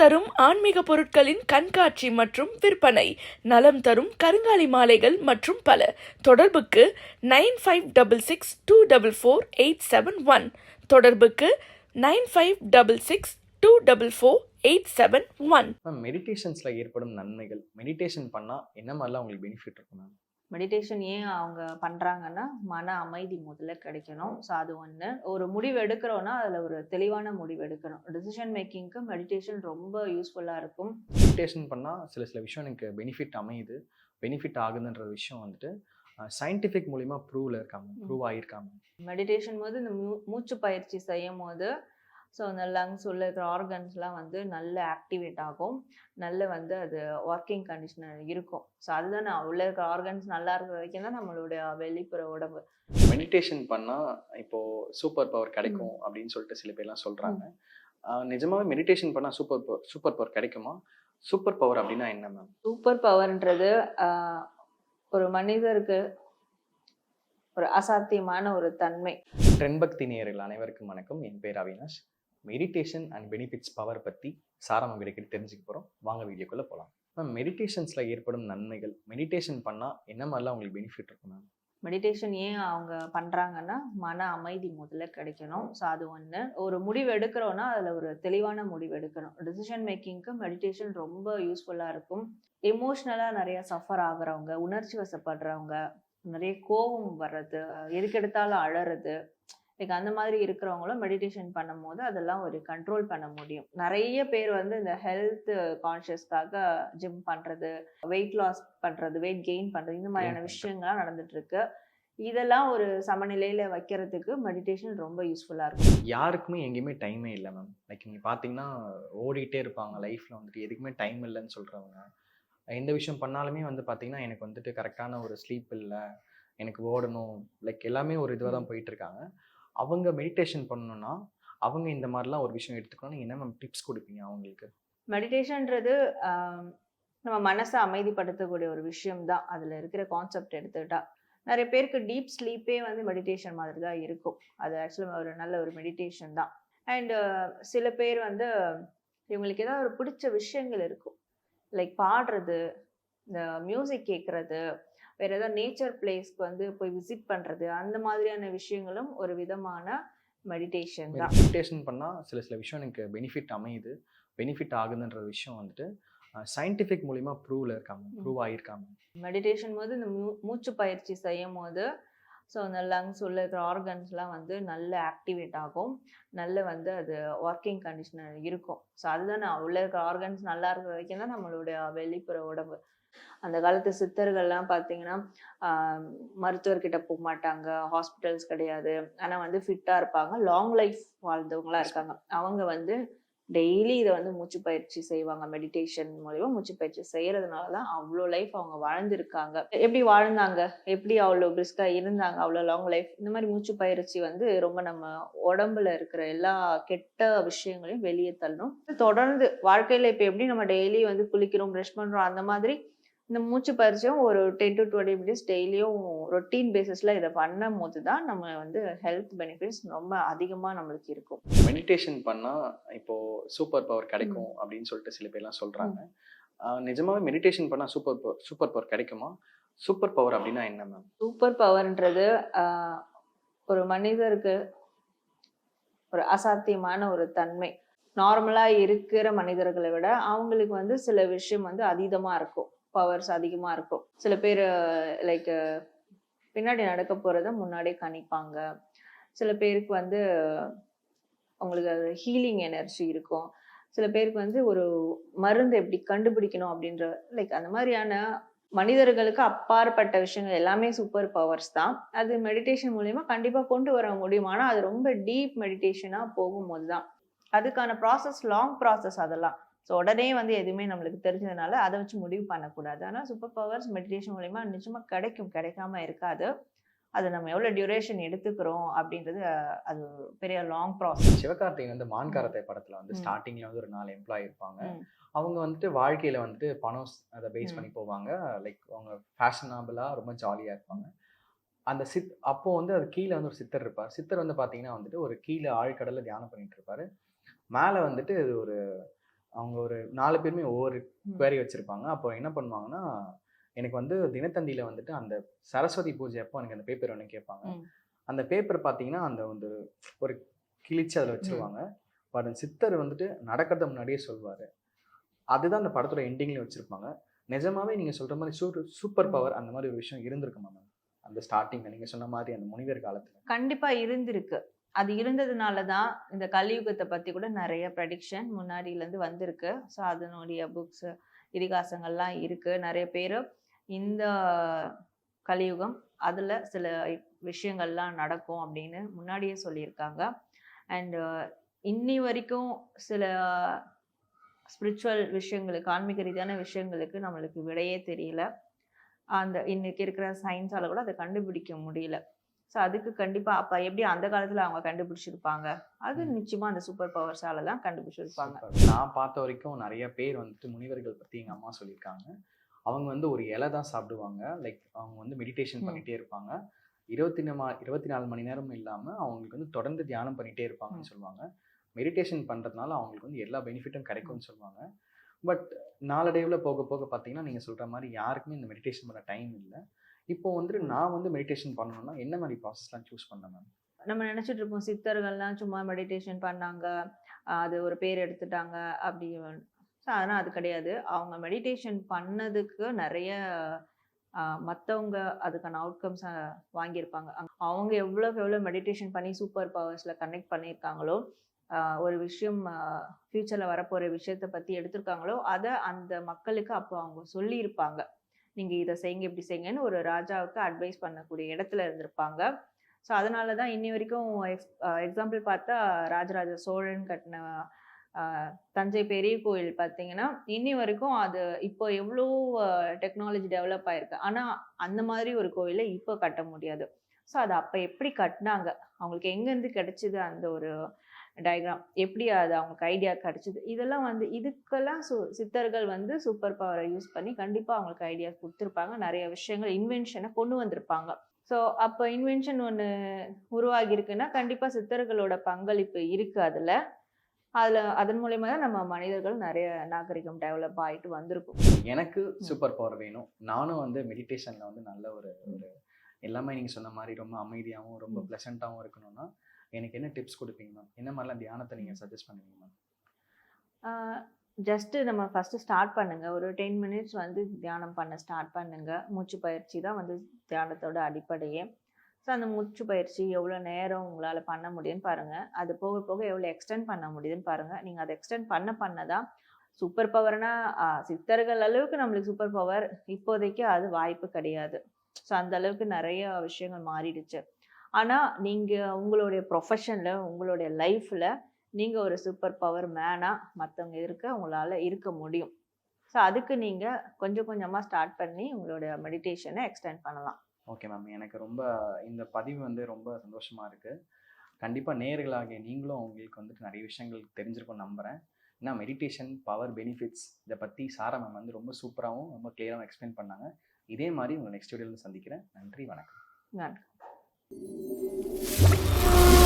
தரும் ஆன்மீக பொருட்களின் கண்காட்சி மற்றும் விற்பனை. நலம் தரும் கருங்காலி மாலைகள் மற்றும் பல. தொடர்புக்கு nine five double six two double four eight seven one. தொடர்புக்கு nine five double six two double four eight seven one. Ma'am மெடிடேஷன்ஸில் ஏற்படும் நன்மைகள் மெடிடேஷன் பண்ணால் என்ன மாதிரிலாம் உங்களுக்கு பெனிஃபிட் இருக்கும் மேம் மெடிடேஷன் ஏன் அவங்க பண்ணுறாங்கன்னா மன அமைதி முதல்ல கிடைக்கணும். ஸோ அது ஒன்று ஒரு முடிவு எடுக்கிறோன்னா அதில் ஒரு தெளிவான முடிவு எடுக்கணும். டிசிஷன் மேக்கிங்க்கு மெடிடேஷன் ரொம்ப யூஸ்ஃபுல்லாக இருக்கும். மெடிடேஷன் பண்ணால் சில சில விஷயம் எனக்கு பெனிஃபிட் அமையுது. பெனிஃபிட் ஆகுதுன்ற விஷயம் வந்துட்டு சயின்டிஃபிக் மூலிமா ப்ரூவ்ல இருக்காங்க. ப்ரூவ் ஆகியிருக்காங்க மெடிடேஷன் போது இந்த மூ மூச்சு பயிற்சி செய்யும் போது ஸோ அந்த லங்ஸ் உள்ள இருக்கிற ஆர்கன்ஸ்லாம் வந்து நல்ல ஆக்டிவேட் ஆகும். நல்ல வந்து அது ஒர்க்கிங் கண்டிஷனர் இருக்கும். ஸோ அதுதான் நான் உள்ள இருக்கிற ஆர்கன்ஸ் நல்லா இருக்கிற வரைக்கும் தான் நம்மளுடைய வெளிப்புற உடம்பு. மெடிடேஷன் பண்ணால் இப்போது சூப்பர் பவர் கிடைக்கும் அப்படின்னு சொல்லிட்டு சில பேர்லாம் சொல்கிறாங்க நிஜமாவே மெடிடேஷன் பண்ணால் சூப்பர் பவர் சூப்பர் பவர் கிடைக்குமா? சூப்பர் பவர் அப்படின்னா என்ன மேம் சூப்பர் பவர்ன்றது ஒரு மனிதருக்கு ஒரு அசாத்தியமான ஒரு தன்மை. ட்ரெண்ட் பக்தி நேயர்கள் அனைவருக்கும் வணக்கம். என் பேர் Avinash. Meditation and benefits power பற்றி சாரம் கிடைக்கிட்டு தெரிஞ்சுக்க போகிறோம் வாங்க வீடியோக்குள்ளே போகலாம் மேம் மெடிடேஷன்ஸில் ஏற்படும் நன்மைகள் மெடிடேஷன் பண்ணால் என்ன மாதிரிலாம் உங்களுக்கு பெனிஃபிட் இருக்கும் மேம் மெடிடேஷன் ஏன் அவங்க பண்ணுறாங்கன்னா மன அமைதி முதல்ல கிடைக்கணும். ஸோ அது ஒன்று ஒரு முடிவு எடுக்கிறோன்னா அதில் ஒரு தெளிவான முடிவு எடுக்கணும். டிசிஷன் மேக்கிங்க்கு மெடிடேஷன் ரொம்ப யூஸ்ஃபுல்லாக இருக்கும். எமோஷ்னலாக நிறையா சஃபர் ஆகுறவங்க உணர்ச்சி வசப்படுறவங்க நிறைய கோபம் வர்றது எதுக்கெடுத்தாலும் அழறது லைக் அந்த மாதிரி இருக்கிறவங்களும் மெடிடேஷன் பண்ணும்போது அதெல்லாம் ஒரு கண்ட்ரோல் பண்ண முடியும். நிறைய பேர் வந்து இந்த ஹெல்த் கான்ஷியஸ்க்காக ஜிம் பண்ணுறது வெயிட் லாஸ் பண்ணுறது வெயிட் கெயின் பண்ணுறது இந்த மாதிரியான. விஷயங்கள்லாம் நடந்துட்டு இருக்கு இதெல்லாம் ஒரு சமநிலையில வைக்கிறதுக்கு மெடிடேஷன் ரொம்ப யூஸ்ஃபுல்லா இருக்கும். யாருக்குமே எங்கேயுமே டைமே இல்லை மேம் லைக் நீங்கள் பார்த்தீங்கன்னா ஓடிட்டே இருப்பாங்க. லைஃப்பில் வந்துட்டு எதுக்குமே டைம் இல்லைன்னு சொல்கிறவங்க எந்த விஷயம் பண்ணாலுமே வந்து பார்த்தீங்கன்னா எனக்கு வந்துட்டு கரெக்டான ஒரு ஸ்லீப் இல்லை. எனக்கு ஓடணும். லைக் எல்லாமே ஒரு இதுவாக தான் போயிட்டு இருக்காங்க. அவங்க மெடிடேஷன் பண்ணணும்னா அவங்க இந்த மாதிரிலாம் ஒரு விஷயம் எடுத்துக்கணும் நீங்கள் என்ன மேம் டிப்ஸ் கொடுப்பீங்க அவங்களுக்கு? மெடிடேஷன்ன்றது நம்ம மனசை அமைதிப்படுத்தக்கூடிய ஒரு விஷயம் தான். அதில் இருக்கிற கான்செப்ட் எடுத்துக்கிட்டா நிறைய பேருக்கு டீப் ஸ்லீப்பே வந்து மெடிடேஷன் மாதிரி தான் இருக்கும். அது ஆக்சுவலாக ஒரு நல்ல ஒரு மெடிடேஷன் தான். அண்டு சில பேர் வந்து இவங்களுக்கு ஏதாவது ஒரு பிடிச்ச விஷயங்கள் இருக்கும். லைக் பாடுறது இந்த மியூசிக் கேட்குறது வேற ஏதாவது நேச்சர் பிளேஸ்க்கு வந்து போய் விசிட் பண்றது அந்த மாதிரியான விஷயங்களும் ஒரு விதமான மெடிடேஷன் தான். மெடிடேஷன் பண்ணால் சில சில விஷயம் எனக்கு பெனிஃபிட் அமையுது. பெனிஃபிட் ஆகுதுன்ற விஷயம் வந்துட்டு சயின்டிஃபிக் மூலிமா ப்ரூவ்ல இருக்காங்க ப்ரூவ் ஆகியிருக்காங்க மெடிடேஷன் போது இந்த மூச்சு பயிற்சி செய்யும் போது ஸோ அந்த லங்ஸ் உள்ள இருக்கிற ஆர்கன்ஸ்லாம் வந்து நல்ல ஆக்டிவேட் ஆகும். நல்ல வந்து அது ஒர்க்கிங் கண்டிஷனர் இருக்கும். ஸோ அதுதான் நான் உள்ள இருக்கிற ஆர்கன்ஸ் நல்லா இருக்கிற வரைக்கும் தான் நம்மளுடைய வெளிப்புற உடம்பு அந்த காலத்து சித்தர்கள்லாம் பார்த்தீங்கன்னா மருத்துவர்கிட்ட போக மாட்டாங்க ஹாஸ்பிட்டல்ஸ் கிடையாது. ஆனால் வந்து ஃபிட்டாக இருப்பாங்க. லாங் லைஃப் வாழ்ந்தவங்களா இருக்காங்க. அவங்க வந்து டெய்லி இதை வந்து மூச்சு பயிற்சி செய்வாங்க. மெடிடேஷன் மூலியமா மூச்சு பயிற்சி செய்யறதுனால தான் அவ்வளோ லைஃப் அவங்க வாழ்ந்திருக்காங்க. எப்படி வாழ்ந்தாங்க? எப்படி அவ்வளோ பிரிஸ்கா இருந்தாங்க? அவ்வளோ லாங் லைஃப்? இந்த மாதிரி மூச்சு பயிற்சி வந்து ரொம்ப நம்ம உடம்புல இருக்கிற எல்லா கெட்ட விஷயங்களையும் வெளியே தள்ளணும். தொடர்ந்து வாழ்க்கையில இப்போ எப்படி நம்ம டெய்லி வந்து குளிக்கிறோம் ப்ரஷ் பண்றோம் அந்த மாதிரி இந்த மூச்சு பயிற்சியும் ஒரு டென் டு டுவெண்ட்டி மினிட்ஸ் டெய்லியும் ரொட்டீன் பேசிஸ்ல இதை பண்ணும் போது தான் நம்ம வந்து ஹெல்த் பெனிஃபிட்ஸ் ரொம்ப அதிகமாக நம்மளுக்கு இருக்கும். மெடிடேஷன் பண்ணால் இப்போ சூப்பர் பவர் கிடைக்கும் அப்படின்னு சொல்லிட்டு சில பேர்லாம் சொல்கிறாங்க நிஜமாவே மெடிடேஷன் பண்ணால் சூப்பர் பவர் சூப்பர் பவர் கிடைக்குமா? சூப்பர் பவர் அப்படின்னா என்ன மேம் சூப்பர் பவர்ன்றது ஒரு மனிதருக்கு ஒரு அசாத்தியமான ஒரு தன்மை. நார்மலா இருக்கிற மனிதர்களை விட அவங்களுக்கு வந்து சில விஷயம் வந்து அதீதமா இருக்கும். பவர்ஸ் அதிகமாக இருக்கும். சில பேர் லைக் பின்னாடி நடக்க போகிறத முன்னாடியே கணிப்பாங்க. சில பேருக்கு வந்து அவங்களுக்கு அது ஹீலிங் எனர்ஜி இருக்கும். சில பேருக்கு வந்து ஒரு மருந்து எப்படி கண்டுபிடிக்கணும் அப்படின்ற லைக் அந்த மாதிரியான மனிதர்களுக்கு அப்பாற்பட்ட விஷயங்கள் எல்லாமே சூப்பர் பவர்ஸ் தான். அது மெடிடேஷன் மூலயமா கண்டிப்பாக கொண்டு வர முடியும். ஆனால் அது ரொம்ப டீப் மெடிடேஷனாக போகும்போது தான். அதுக்கான ப்ராசஸ் லாங் ப்ராசஸ் அதெல்லாம். ஸோ உடனே வந்து எதுவுமே நம்மளுக்கு தெரிஞ்சதுனால அதை வச்சு முடிவு பண்ணக்கூடாது. ஆனால் சூப்பர் பவர்ஸ் மெடிடேஷன் மூலியமா நிச்சயமா கிடைக்கும் கிடைக்காம இருக்காது. அது நம்ம எவ்வளோ டியூரேஷன் எடுத்துக்கிறோம் அப்படின்றது அது பெரிய லாங் ப்ராசஸ் சிவகார்த்திகேயன் வந்து மான்காரத்தை படத்துல வந்து ம். ஸ்டார்டிங்ல வந்து ஒரு நாலு எம்ப்ளாய் இருப்பாங்க. அவங்க வந்துட்டு வாழ்க்கையில வந்துட்டு பணம் அதை பேஸ். பண்ணி போவாங்க. லைக் அவங்க ஃபேஷனபிளா ரொம்ப ஜாலியா இருப்பாங்க. அந்த சித் அப்போ வந்து அது கீழே வந்து ஒரு சித்தர் இருப்பார். சித்தர் வந்து பாத்தீங்கன்னா வந்துட்டு ஒரு கீழே ஆழ்கடல்ல தியானம் பண்ணிட்டு இருப்பாரு. மேலே வந்துட்டு ஒரு அவங்க ஒரு நாலு பேருமே ஒவ்வொரு. குவேரி வச்சுருப்பாங்க. அப்போ என்ன பண்ணுவாங்கன்னா எனக்கு வந்து தினத்தந்தியில் வந்துட்டு அந்த சரஸ்வதி பூஜை அப்போ எனக்கு அந்த பேப்பர் ஒன்று கேட்பாங்க. அந்த பேப்பர் பார்த்தீங்கன்னா அந்த வந்து ஒரு கிழிச்சு அதில் வச்சிருவாங்க. பட் சித்தர் வந்துட்டு நடக்கிறத முன்னாடியே சொல்வார். அதுதான் அந்த படத்தோட எண்டிங்லேயும் வச்சுருப்பாங்க. நிஜமாவே நீங்கள் சொல்கிற மாதிரி சூப்பர் சூப்பர் பவர் அந்த மாதிரி ஒரு விஷயம் இருந்திருக்குமா மேம் அந்த ஸ்டார்டிங்கில் நீங்கள் சொன்ன மாதிரி அந்த முனிவர் காலத்தில். கண்டிப்பா இருந்திருக்கு. அது இருந்ததுனால தான் இந்த கலியுகத்தை பற்றி கூட நிறைய ப்ரெடிக்ஷன் முன்னாடியிலேருந்து வந்திருக்கு. ஸோ அதனுடைய புக்ஸ் இதிகாசங்கள்லாம் இருக்குது நிறைய பேர் இந்த கலியுகம் அதில் சில விஷயங்கள்லாம் நடக்கும் அப்படின்னு முன்னாடியே சொல்லியிருக்காங்க. அண்டு இன்னி வரைக்கும் சில ஸ்பிரிச்சுவல் விஷயங்களுக்கு ஆன்மீக ரீதியான விஷயங்களுக்கு நம்மளுக்கு விடையே தெரியல. அந்த இன்னைக்கு இருக்கிற சயின்ஸால் கூட அதை கண்டுபிடிக்க முடியல. ஸோ அதுக்கு கண்டிப்பா அப்ப எப்படி அந்த காலத்துல அவங்க கண்டுபிடிச்சிருப்பாங்க? அது ம். நிச்சயமா அந்த சூப்பர் பவர்ஸால தான் கண்டுபிடிச்சிருப்பாங்க. நான் பார்த்த வரைக்கும் நிறைய பேர் வந்துட்டு முனிவர்கள் பற்றி எங்கள் அம்மா சொல்லியிருக்காங்க. அவங்க வந்து ஒரு இலை தான் சாப்பிடுவாங்க. லைக் அவங்க வந்து மெடிடேஷன் ம். பண்ணிட்டே இருப்பாங்க. இருபத்தி மா இருபத்தி நாலு மணி நேரம் இல்லாமல் அவங்களுக்கு வந்து தொடர்ந்து தியானம் பண்ணிட்டே இருப்பாங்கன்னு சொல்லுவாங்க. மெடிடேஷன் பண்ணுறதுனால அவங்களுக்கு வந்து எல்லா பெனிஃபிட்டும் கிடைக்கும்னு சொல்லுவாங்க. பட் நாளடைவில் போக போக பார்த்தீங்கன்னா நீங்கள் சொல்கிற மாதிரி யாருக்குமே இந்த மெடிடேஷன் பண்ண டைம் இல்லை. இப்போ வந்துட்டு நான் வந்து மெடிடேஷன் பண்ணணும்னா என்ன மாதிரி ப்ராசஸ்லாம் சூஸ் பண்ணேன் மேம் நம்ம நினச்சிட்டு இருப்போம் சித்தர்கள்லாம் சும்மா மெடிடேஷன் பண்ணாங்க அது ஒரு பேர் எடுத்துட்டாங்க அப்படி ஸோ அதனால் அது கிடையாது. அவங்க மெடிடேஷன் பண்ணதுக்கு நிறைய மற்றவங்க அதுக்கான அவுட்கம்ஸ் வாங்கியிருப்பாங்க. அவங்க எவ்வளோக்கு எவ்வளோ மெடிடேஷன் பண்ணி சூப்பர் பவர்ஸில் கனெக்ட் பண்ணியிருக்காங்களோ ஒரு விஷயம் ஃப்யூச்சரில் வரப்போகிற விஷயத்தை பற்றி எடுத்திருக்காங்களோ அதை அந்த மக்களுக்கு அப்போ அவங்க சொல்லியிருப்பாங்க. நீங்கள் இதை செய்யுங்க இப்படி செய்யுங்கன்னு ஒரு ராஜாவுக்கு அட்வைஸ் பண்ணக்கூடிய இடத்துல இருந்திருப்பாங்க. ஸோ அதனால தான் இன்னி வரைக்கும் எக்ஸ் எக்ஸாம்பிள் பார்த்தா ராஜராஜ சோழன் கட்டின தஞ்சை பெரிய கோயில் பார்த்தீங்கன்னா இன்னி வரைக்கும் அது இப்போ எவ்வளோ டெக்னாலஜி டெவலப் ஆயிருக்கு. ஆனால் அந்த மாதிரி ஒரு கோயிலை இப்போ கட்ட முடியாது. ஸோ அதை அப்போ எப்படி கட்டினாங்க? அவங்களுக்கு எங்கேருந்து கிடைச்சிது அந்த ஒரு டயக்ராம் எப்படி அது அவங்களுக்கு ஐடியா கிடைச்சிது? இதெல்லாம் வந்து இதுக்கெல்லாம் சு சித்தர்கள் வந்து சூப்பர் பவரை யூஸ் பண்ணி கண்டிப்பாக அவங்களுக்கு ஐடியா கொடுத்துருப்பாங்க. நிறைய விஷயங்கள் இன்வென்ஷனை கொண்டு வந்திருப்பாங்க. ஸோ அப்போ இன்வென்ஷன் ஒன்று உருவாகியிருக்குன்னா கண்டிப்பாக சித்தர்களோட பங்களிப்பு இருக்குது அதில். அதில் அதன் மூலயமா தான் நம்ம மனிதர்கள் நிறைய நாகரிகம் டெவலப் ஆகிட்டு வந்திருக்கும். எனக்கு சூப்பர் பவர் வேணும். நானும் வந்து மெடிடேஷனில் வந்து நல்ல ஒரு ஒரு எல்லாமே நீங்கள் சொன்ன மாதிரி ரொம்ப அமைதியாகவும் ரொம்ப. ப்ளசண்ட்டாகவும் இருக்கணும்னா எனக்கு என்ன டிப்ஸ் கொடுப்பீங்க மேம் என்ன மாதிரிலாம் தியானத்தை நீங்கள் சஜஸ்ட் பண்ணுவீங்க மேம் ஜஸ்ட்டு நம்ம ஃபஸ்ட்டு ஸ்டார்ட் பண்ணுங்கள் ஒரு டென் மினிட்ஸ் வந்து தியானம் பண்ண ஸ்டார்ட் பண்ணுங்கள் மூச்சு பயிற்சி தான் வந்து தியானத்தோட அடிப்படையே. ஸோ அந்த மூச்சு பயிற்சி எவ்வளோ நேரம் உங்களால் பண்ண முடியும்னு பாருங்கள் அது போக போக எவ்வளோ எக்ஸ்டெண்ட் பண்ண முடியுதுன்னு பாருங்கள் நீங்கள் அதை எக்ஸ்டெண்ட் பண்ண பண்ண தான் சூப்பர் பவர்னா சித்தர்கள் அளவுக்கு நம்மளுக்கு சூப்பர் பவர் இப்போதைக்கு அது வாய்ப்பு கிடையாது. ஸோ அந்த அளவுக்கு நிறைய விஷயங்கள் மாறிடுச்சு. ஆனால் நீங்கள் உங்களுடைய ப்ரொஃபஷனில் உங்களுடைய லைஃப்பில் நீங்கள் ஒரு சூப்பர் பவர் மேனாக மற்றவங்க இருக்க உங்களால் இருக்க முடியும். ஸோ அதுக்கு நீங்கள் கொஞ்சம் கொஞ்சமாக ஸ்டார்ட் பண்ணி உங்களோட மெடிடேஷனை எக்ஸ்டெண்ட் பண்ணலாம். ஓகே மேம் எனக்கு ரொம்ப இந்த பதிவு வந்து ரொம்ப சந்தோஷமாக இருக்குது கண்டிப்பாக நேர்களாகிய நீங்களும் உங்களுக்கு வந்துட்டு நிறைய விஷயங்கள் தெரிஞ்சிருக்கும் நம்புகிறேன் ஏன்னா மெடிடேஷன் பவர் பெனிஃபிட்ஸ் இதை பற்றி சாரா மேம் வந்து ரொம்ப சூப்பராகவும் ரொம்ப கிளியராகவும் எக்ஸ்பிளைன் பண்ணாங்க. இதே மாதிரி உங்களை நெக்ஸ்ட் வீடியோவில் சந்திக்கிறேன். நன்றி வணக்கம். நன்றி. you